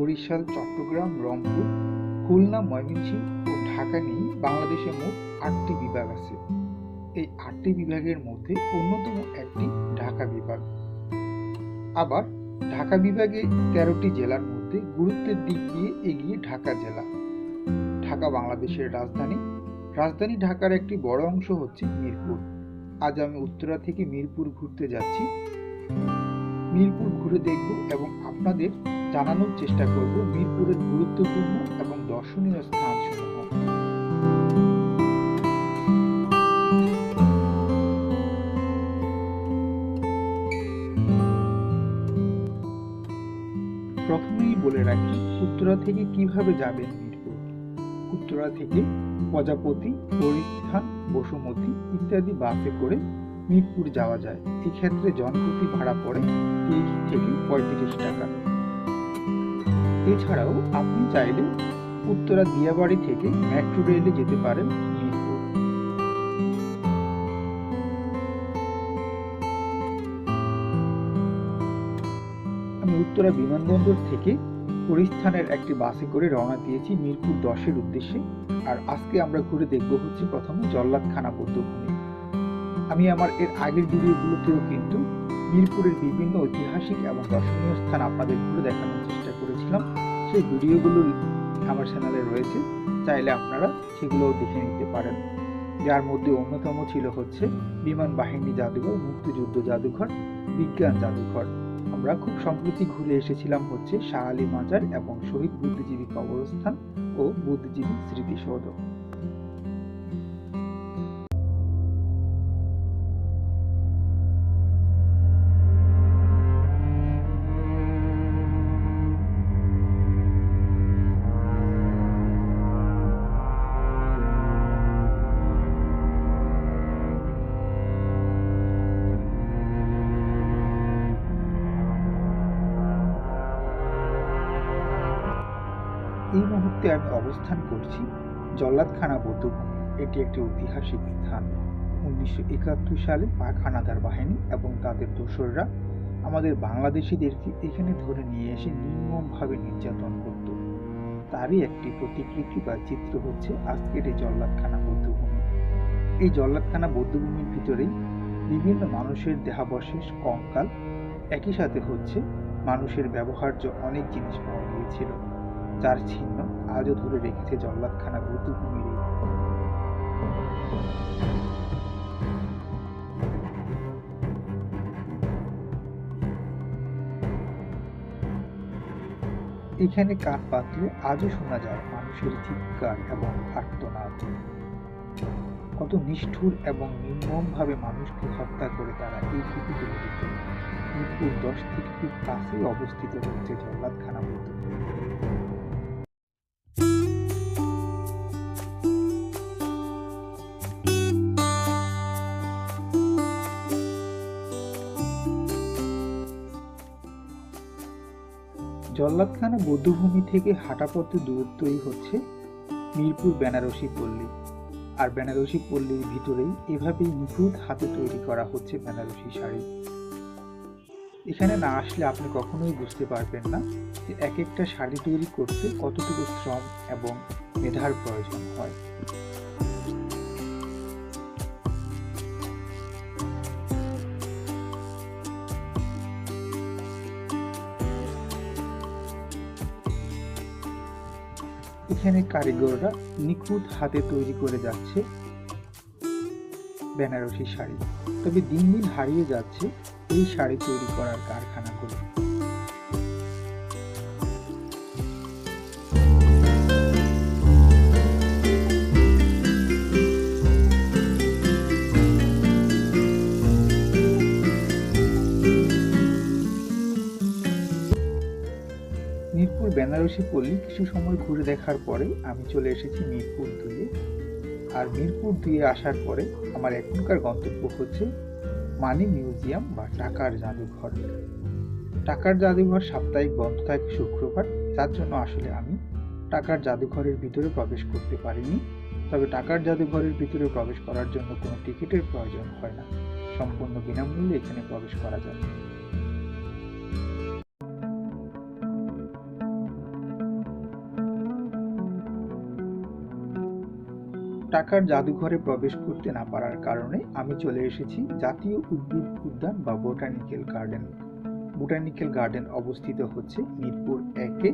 বরিশাল, চট্টগ্রাম, রংপুর, খুলনা, ময়মনসিংহ ও ঢাকা নিয়ে বাংলাদেশে মোট আটটি বিভাগ আছে। এই আটটি বিভাগের মধ্যে অন্যতম একটি ঢাকা বিভাগ। আবার ঢাকা বিভাগে তেরোটি জেলার মধ্যে গুরুত্বের দিক দিয়ে এগিয়ে ঢাকা জেলা। ঢাকা বাংলাদেশের রাজধানী। রাজধানী ঢাকার একটি বড় অংশ হচ্ছে মিরপুর। আজ আমি উত্তরা থেকে মিরপুর ঘুরতে যাচ্ছি। মিরপুর ঘুরে দেখব এবং আপনাদের জানানোর চেষ্টা করব মিরপুরের গুরুত্বপূর্ণ এবং দর্শনীয় স্থানসমূহ। প্রথমেই বলে রাখি উত্তরা থেকে কীভাবে যাবেন মিরপুর? উত্তরা থেকে প্রজাপতি হরিস্থান বসুমতী ইত্যাদি বাসে করে মিরপুর যাওয়া যায়। এক্ষেত্রে জনপ্রতি ভাড়া পড়ে তিরিশ থেকে পঁয়ত্রিশ টাকা। এছাড়াও আপনি চাইলে উত্তরা দিয়াবাড়ি থেকে মেট্রো রেলে যেতে পারেন আমি উত্তরা বিমানবন্দর থেকে হরিস্থানের একটি বাসে করে রওনা দিয়েছি মিরপুর দশের উদ্দেশ্যে। আর আজকে আমরা ঘুরে দেখব হচ্ছে প্রথমে জল্লাদখানা বৌদ্ধভূমি। আমি আমার এর আগের ভিডিওগুলোতেও কিন্তু মিরপুরের বিভিন্ন ঐতিহাসিক এবং দর্শনীয় স্থান আপনাদের ঘুরে দেখানোর চেষ্টা করেছিলাম সেই ভিডিওগুলো আমার চ্যানেলে রয়েছে। চাইলে আপনারা সেগুলোও দেখে নিতে পারেন। যার মধ্যে অন্যতম ছিল হচ্ছে বিমান বাহিনী জাদুঘর, মুক্তিযুদ্ধ জাদুঘর, বিজ্ঞান জাদুঘর। আমরা খুব সম্প্রতি ঘুরে এসেছিলাম হচ্ছে শাহ আলী মাজার এবং শহীদ বুদ্ধিজীবী কবরস্থান ও বুদ্ধিজীবী স্মৃতিসৌধ। মুহূর্তে আমি অবস্থান করছি জল্লাদখানা বৌদ্ধভূমি। এটি একটি ঐতিহাসিক স্থান। উনিশশো একাত্তর সালে পাক হানাদার বাহিনী এবং তাদের দোসররা আমাদের বাংলাদেশিদেরকে এখানে ধরে নিয়ে এসে নির্মমভাবে নির্যাতন করত। তারই একটি প্রতিকৃতি বা চিত্র হচ্ছে আজকের এই জল্লাদখানা বৌদ্ধভূমি। এই জল্লাদখানা বৌদ্ধভূমির ভিতরেই বিভিন্ন মানুষের দেহাবশেষ, কঙ্কাল, একই সাথে হচ্ছে মানুষের ব্যবহার্য অনেক জিনিস পাওয়া গিয়েছিল। যার চিহ্ন আজও ধরে রেখেছে জল্লাদখানা এই এখানে কান পাতলে আজও শোনা যায় মানুষের চিৎকার এবং আর্তনাদ। কত নিষ্ঠুর এবং নির্মমভাবে মানুষকে হত্যা করে তারা এই দিত মিরপুর দশ থেকে কাছেই অবস্থিত হচ্ছে জল্লাদখানা বৌদ্ধভূমি জল্লাদখানা বৌদ্ধভূমি থেকে হাঁটা হাঁটাপথে দূরত্বই হচ্ছে মিরপুর বেনারসি পল্লী। আর বেনারসি পল্লীর ভিতরেই এভাবেই নিখুঁত হাতে তৈরি করা হচ্ছে বেনারসি শাড়ি। এখানে না আসলে আপনি কখনোই বুঝতে পারবেন না যে এক একটা শাড়ি তৈরি করতে কতটুকু শ্রম এবং মেধার প্রয়োজন হয়। এখানে কারিগররা নিখুঁত হাতে তৈরি করে যাচ্ছে বেনারসি শাড়ি। তবে দিন দিন হারিয়ে যাচ্ছে এই শাড়ি তৈরি করার কারখানাগুলো। বেনারসি পল্লী কিছু সময় ঘুরে দেখার পরে আমি চলে এসেছি মিরপুর দুয়ে আর মিরপুর দুয়ে আসার পরে আমার এখনকার গন্তব্য হচ্ছে মানি মিউজিয়াম বা টাকার জাদুঘর। টাকার জাদুঘর সাপ্তাহিক বন্ধ থাকে শুক্রবার, যার জন্য আসলে আমি টাকার জাদুঘরের ভিতরে প্রবেশ করতে পারিনি। তবে টাকার জাদুঘরের ভিতরে প্রবেশ করার জন্য কোনো টিকিটের প্রয়োজন হয় না। সম্পূর্ণ বিনামূল্যে এখানে প্রবেশ করা যায়। টাকার জাদুঘরে প্রবেশ করতে না পারার কারণে আমি চলে এসেছি জাতীয় উদ্ভিদ উদ্যান বা বোটানিক্যাল গার্ডেন। বোটানিক্যাল গার্ডেন অবস্থিত হচ্ছে মিরপুর একে।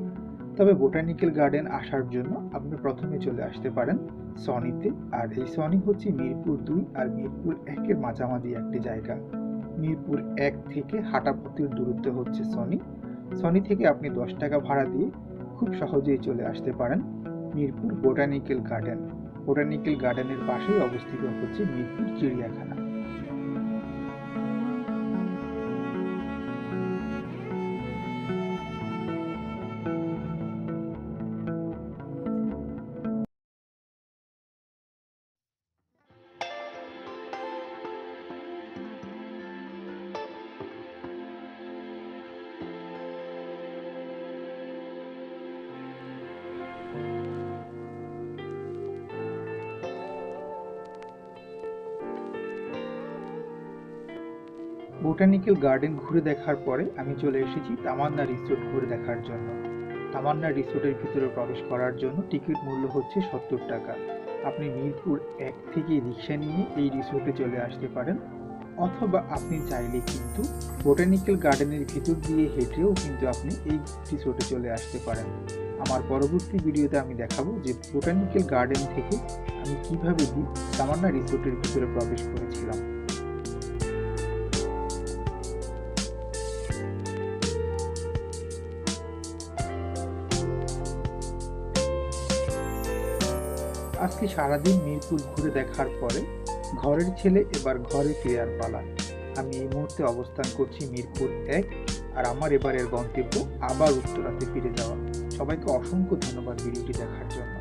তবে বোটানিক্যাল গার্ডেন আসার জন্য আপনি প্রথমে চলে আসতে পারেন সনিতে। আর এই সনি হচ্ছে মিরপুর দুই আর মিরপুর একের মাঝামাঝি একটি জায়গা। মিরপুর এক থেকে হাঁটাপথের দূরত্ব হচ্ছে সনি। সনি থেকে আপনি দশ টাকা ভাড়া দিয়ে খুব সহজেই চলে আসতে পারেন মিরপুর বোটানিক্যাল গার্ডেন। বোটানিক্যাল গার্ডেনের পাশেই অবস্থিত হচ্ছে মিরপুর চিড়িয়াখানা। বোটানিক্যাল গার্ডেন ঘুরে দেখার পরে আমি চলে এসেছি তামান্না রিসোর্ট ঘুরে দেখার জন্য। তামান্না রিসোর্টের ভিতরে প্রবেশ করার জন্য টিকিট মূল্য হচ্ছে সত্তর টাকা। আপনি মিরপুর এক থেকে রিক্সা নিয়ে এই রিসোর্টে চলে আসতে পারেন, অথবা আপনি চাইলে কিন্তু বোটানিক্যাল গার্ডেনের ভিতর দিয়ে হেঁটেও কিন্তু আপনি এই রিসোর্টে চলে আসতে পারেন। আমার পরবর্তী ভিডিওতে আমি দেখাবো যে বোটানিক্যাল গার্ডেন থেকে আমি কীভাবে তামান্না রিসোর্টের ভিতরে প্রবেশ করেছিলাম। আজকে সারাদিন মিরপুর ঘুরে দেখার পরে ঘরের ছেলে এবার ঘরে ফেরার পালা আমি এই মুহূর্তে অবস্থান করছি মিরপুর এক আর আমার এবারের গন্তব্য আবার উত্তরাতে ফিরে যাওয়া। সবাইকে অসংখ্য ধন্যবাদ ভিডিওটি দেখার জন্য।